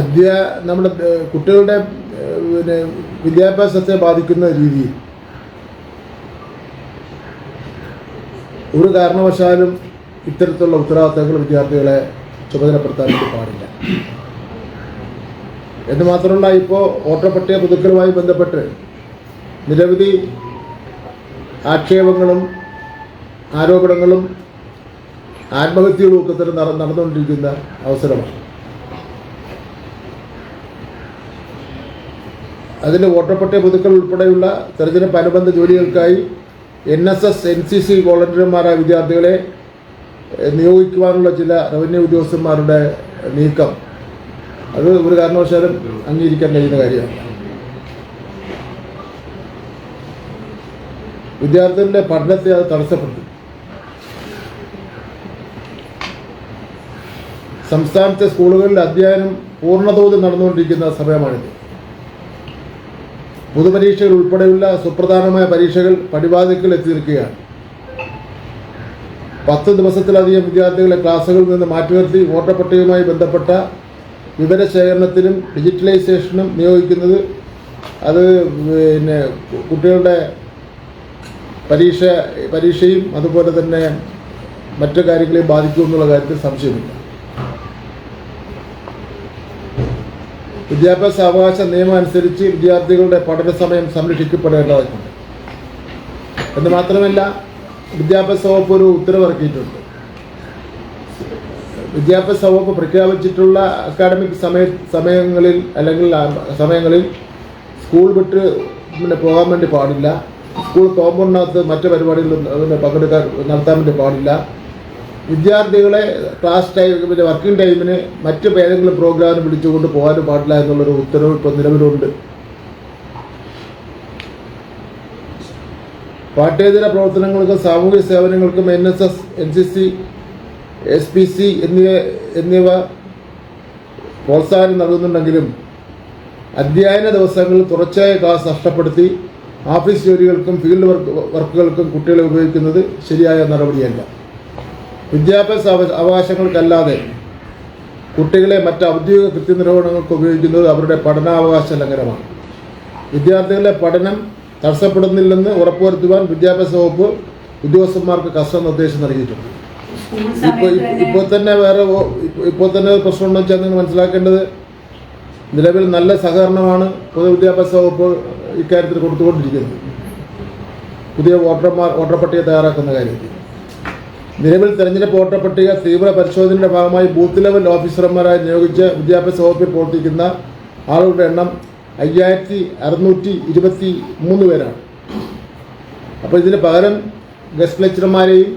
വിദ്യ നമ്മുടെ കുട്ടികളുടെ പിന്നെ വിദ്യാഭ്യാസത്തെ ബാധിക്കുന്ന രീതിയിൽ ഒരു കാരണവശാലും ഇത്തരത്തിലുള്ള ഉത്തരവാദിത്തങ്ങൾ വിദ്യാർത്ഥികളെ ചുമതലപ്പെടുത്താൻ പാടില്ല. എന്ന് മാത്രമല്ല ഇപ്പോൾ ഓട്ടപ്പട്ടിക പുതുക്കലുമായി ബന്ധപ്പെട്ട് നിരവധി ആക്ഷേപങ്ങളും ആരോപണങ്ങളും ആത്മഹത്യകളും ഒക്കെ തന്നെ നടന്നുകൊണ്ടിരിക്കുന്ന അവസരമാണ്. അതിന്റെ വോട്ടർപട്ടിക പുതുക്കൽ ഉൾപ്പെടെയുള്ള തെരഞ്ഞെടുപ്പ് അനുബന്ധ ജോലികൾക്കായി N S S N C C വോളണ്ടിയർമാരായ വിദ്യാർത്ഥികളെ നിയോഗിക്കുവാനുള്ള ചില റവന്യൂ ഉദ്യോഗസ്ഥന്മാരുടെ നീക്കം. അത് ഒരു കാരണവശാലും അംഗീകരിക്കാൻ കഴിയുന്ന കാര്യമാണ്. വിദ്യാർത്ഥികളുടെ പഠനത്തെ അത് തടസ്സപ്പെടുത്തും. സംസ്ഥാനത്തെ സ്കൂളുകളിൽ അധ്യയനം പൂർണതോതിൽ നടന്നുകൊണ്ടിരിക്കുന്ന സമയമാണിത്. പൊതുപരീക്ഷകൾ ഉൾപ്പെടെയുള്ള സുപ്രധാനമായ പരീക്ഷകൾ പടിവാതിക്കൽ എത്തി നിൽക്കുകയാണ് പത്ത് ദിവസത്തിലധികം വിദ്യാർത്ഥികളെ ക്ലാസ്സുകളിൽ നിന്ന് മാറ്റി നിർത്തി വോട്ടർപട്ടികയുമായി ബന്ധപ്പെട്ട വിവരശേഖരണത്തിനും ഡിജിറ്റലൈസേഷനും നിയോഗിക്കുന്നത് അത് പിന്നെ കുട്ടികളുടെ പരീക്ഷ പരീക്ഷയും അതുപോലെ തന്നെ മറ്റു കാര്യങ്ങളെയും ബാധിക്കുമെന്നുള്ള കാര്യത്തിൽ സംശയമില്ല. വിദ്യാഭ്യാസ അവകാശ നിയമം അനുസരിച്ച് വിദ്യാർത്ഥികളുടെ പഠന സമയം സംരക്ഷിക്കപ്പെടേണ്ടതായിട്ടുണ്ട് എന്ന് മാത്രമല്ല വിദ്യാഭ്യാസ വകുപ്പ് ഒരു ഉത്തരവിറക്കിയിട്ടുണ്ട്. വിദ്യാഭ്യാസ വകുപ്പ് പ്രഖ്യാപിച്ചിട്ടുള്ള അക്കാഡമിക് സമയ സമയങ്ങളിൽ അല്ലെങ്കിൽ സമയങ്ങളിൽ സ്കൂൾ വിട്ട് പിന്നെ പോകാൻ വേണ്ടി പാടില്ല. സ്കൂൾ കോമ്പൗണ്ടിനകത്ത് മറ്റ് പരിപാടികളിൽ പങ്കെടുക്കാൻ നടത്താൻ വേണ്ടി പാടില്ല. വിദ്യാർത്ഥികളെ ക്ലാസ് ടൈം പിന്നെ വർക്കിംഗ് ടൈമിന് മറ്റ് ഏതെങ്കിലും പ്രോഗ്രാമിന് പിടിച്ചുകൊണ്ട് പോകാനും പാടില്ല എന്നുള്ളൊരു ഉത്തരവ് ഇപ്പോൾ നിലവിലുണ്ട്. പാഠ്യേതര പ്രവർത്തനങ്ങൾക്കും സാമൂഹിക സേവനങ്ങൾക്കും N S S N C C S P C എന്നിവ എന്നിവ പ്രോത്സാഹനം നൽകുന്നുണ്ടെങ്കിലും അധ്യയന ദിവസങ്ങളിൽ തുടർച്ചയായ ക്ലാസ് നഷ്ടപ്പെടുത്തി ഓഫീസ് ജോലികൾക്കും ഫീൽഡ് വർക്ക് വർക്കുകൾക്കും കുട്ടികളെ ഉപയോഗിക്കുന്നത് ശരിയായ നടപടിയല്ല. വിദ്യാഭ്യാസ അവകാശങ്ങൾക്കല്ലാതെ കുട്ടികളെ മറ്റ് ഔദ്യോഗിക കൃത്യനിർവഹണങ്ങൾക്ക് ഉപയോഗിക്കുന്നത് അവരുടെ പഠനാവകാശ ലംഘനമാണ്. വിദ്യാർത്ഥികളുടെ പഠനം തടസ്സപ്പെടുന്നില്ലെന്ന് ഉറപ്പുവരുത്തുവാൻ വിദ്യാഭ്യാസ വകുപ്പ് ഉദ്യോഗസ്ഥന്മാർക്ക് കർശന നിർദ്ദേശം നൽകിയിട്ടുണ്ട്. ഇപ്പോൾ ഇപ്പോൾ തന്നെ വേറെ ഇപ്പോൾ തന്നെ ഒരു പ്രശ്നം ഉണ്ടെന്ന് വെച്ചാൽ നിങ്ങൾ മനസ്സിലാക്കേണ്ടത് നിലവിൽ നല്ല സഹകരണമാണ് പൊതുവിദ്യാഭ്യാസ വകുപ്പ് ഇക്കാര്യത്തിൽ കൊടുത്തുകൊണ്ടിരിക്കുന്നത്. പുതിയ വോട്ടർമാർ വോട്ടർ പട്ടിക തയ്യാറാക്കുന്ന കാര്യത്തിൽ. നിലവിൽ തെരഞ്ഞെടുപ്പ് വോട്ടർ പട്ടിക തീവ്ര പരിശോധനയുടെ ഭാഗമായി ബൂത്ത് ലെവൽ ഓഫീസർമാരായി നിയോഗിച്ച് വിദ്യാഭ്യാസ വകുപ്പിൽ പ്രവർത്തിക്കുന്ന ആളുകളുടെ എണ്ണം അയ്യായിരത്തി അറുന്നൂറ്റി ഇരുപത്തി മൂന്ന് പേരാണ്. അപ്പോൾ ഇതിന് പകരം ഗസ്റ്റ് ലെക്ചർമാരെയും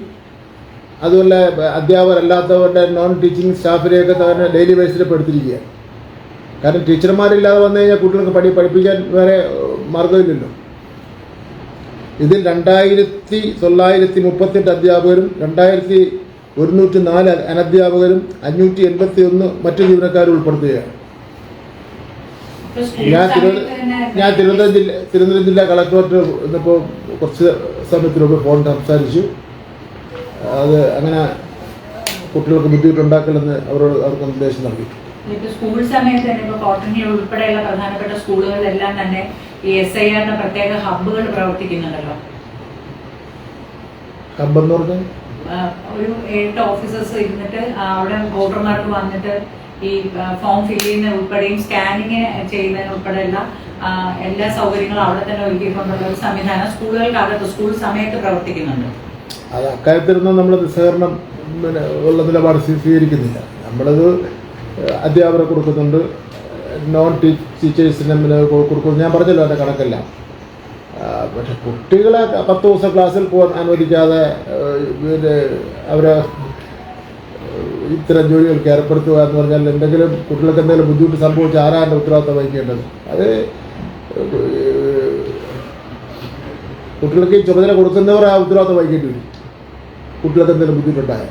അതുപോലെ അധ്യാപകരല്ലാത്തവരുടെ നോൺ ടീച്ചിങ് സ്റ്റാഫിനെയൊക്കെ തന്നെ ഡെയിലി ബേസിൽ പെടുത്തിരിക്കുകയാണ് കാരണം ടീച്ചർമാരില്ലാതെ വന്നു കഴിഞ്ഞാൽ കുട്ടികൾക്ക് പഠി പഠിപ്പിക്കാൻ വേറെ മാർഗമില്ലല്ലോ ഇതിൽ രണ്ടായിരത്തി തൊള്ളായിരത്തി മുപ്പത്തെട്ട് അധ്യാപകരും രണ്ടായിരത്തി ഒരുന്നൂറ്റി നാല് അനധ്യാപകരും അഞ്ഞൂറ്റി എൺപത്തി ഒന്ന് മറ്റു ജീവനക്കാരും ഉൾപ്പെടുത്തുകയാണ്. ഞാൻ ഞാൻ തിരുവനന്തപുരം ജില്ല തിരുവനന്തപുരം ജില്ലാ കളക്ടറേറ്റ് ഇന്നിപ്പോൾ കുറച്ച് സമയത്തിന് മുമ്പ് ഫോൺ സംസാരിച്ചു. അത് അങ്ങനെ കുട്ടികൾക്ക് ബുദ്ധിമുട്ടുണ്ടാക്കില്ലെന്ന് അവരോട് അവർക്ക് നിർദ്ദേശം നൽകി. സ്കൂൾ സമയത്ത് തന്നെ ഇപ്പോൾ കോട്ടൺ ഹിൽ ഉൾപ്പെടെയുള്ള പ്രധാനപ്പെട്ട സ്കൂളുകളിലെല്ലാം തന്നെ ഈ എസ് ഐ ആറിന്റെ പ്രത്യേക ഹബ്ബുകൾ പ്രവർത്തിക്കുന്നുണ്ടല്ലോ. ഹബ്ബ് എന്ന് പറഞ്ഞാൽ? ഒരു എട്ട് ഓഫീസേഴ്സ് ഇരുന്നിട്ട് അവിടെ വോട്ടർമാർക്ക് വന്നിട്ട് ഈ ഫോം ഫിൽ ചെയ്യുന്ന ഉൾപ്പെടെയും സ്കാനിങ് ചെയ്യുന്നതിന് ഉൾപ്പെടെയുള്ള എല്ലാ സൗകര്യങ്ങളും അവിടെ തന്നെ ഒരുക്കിക്കൊണ്ടുള്ള ഒരു സംവിധാനം സ്കൂളുകൾക്ക് അകത്ത് സ്കൂൾ സമയത്ത് പ്രവർത്തിക്കുന്നുണ്ട്. അത് അക്കാര്യത്തിലൊന്നും നമ്മൾ നിസ്സഹകരണം പിന്നെ ഉള്ള നിലപാട് സ്വീ- സ്വീകരിക്കുന്നില്ല. നമ്മളത് അധ്യാപകരെ കൊടുക്കുന്നുണ്ട്. നോൺ ടീച്ചേഴ്സിനും ടീച്ചേഴ്സിനെ പിന്നെ കൊ- കൊടുക്കുന്നു ഞാൻ പറഞ്ഞല്ലോ എന്റെ കണക്കല്ല. പക്ഷെ കുട്ടികളെ പത്ത് ദിവസം ക്ലാസ്സിൽ പോകാൻ അനുവദിക്കാതെ പിന്നെ അവരെ ഇത്തരം ജോലികൾക്ക് ഏർപ്പെടുത്തുക എന്ന് പറഞ്ഞാൽ എന്തെങ്കിലും കുട്ടികൾക്ക് എന്തെങ്കിലും ബുദ്ധിമുട്ട് സംഭവിച്ച ആരാന്റെ ഉത്തരവാദിത്തം വഹിക്കേണ്ടത്? അത് കുട്ടികൾക്ക് ചുമതല കൊടുക്കുന്നവർ ആ ഉത്തരവാദിത്തം വഹിക്കേണ്ടി വരും. കുട്ടികൾക്ക് എന്തെങ്കിലും ബുദ്ധിമുട്ടുണ്ടായാൽ.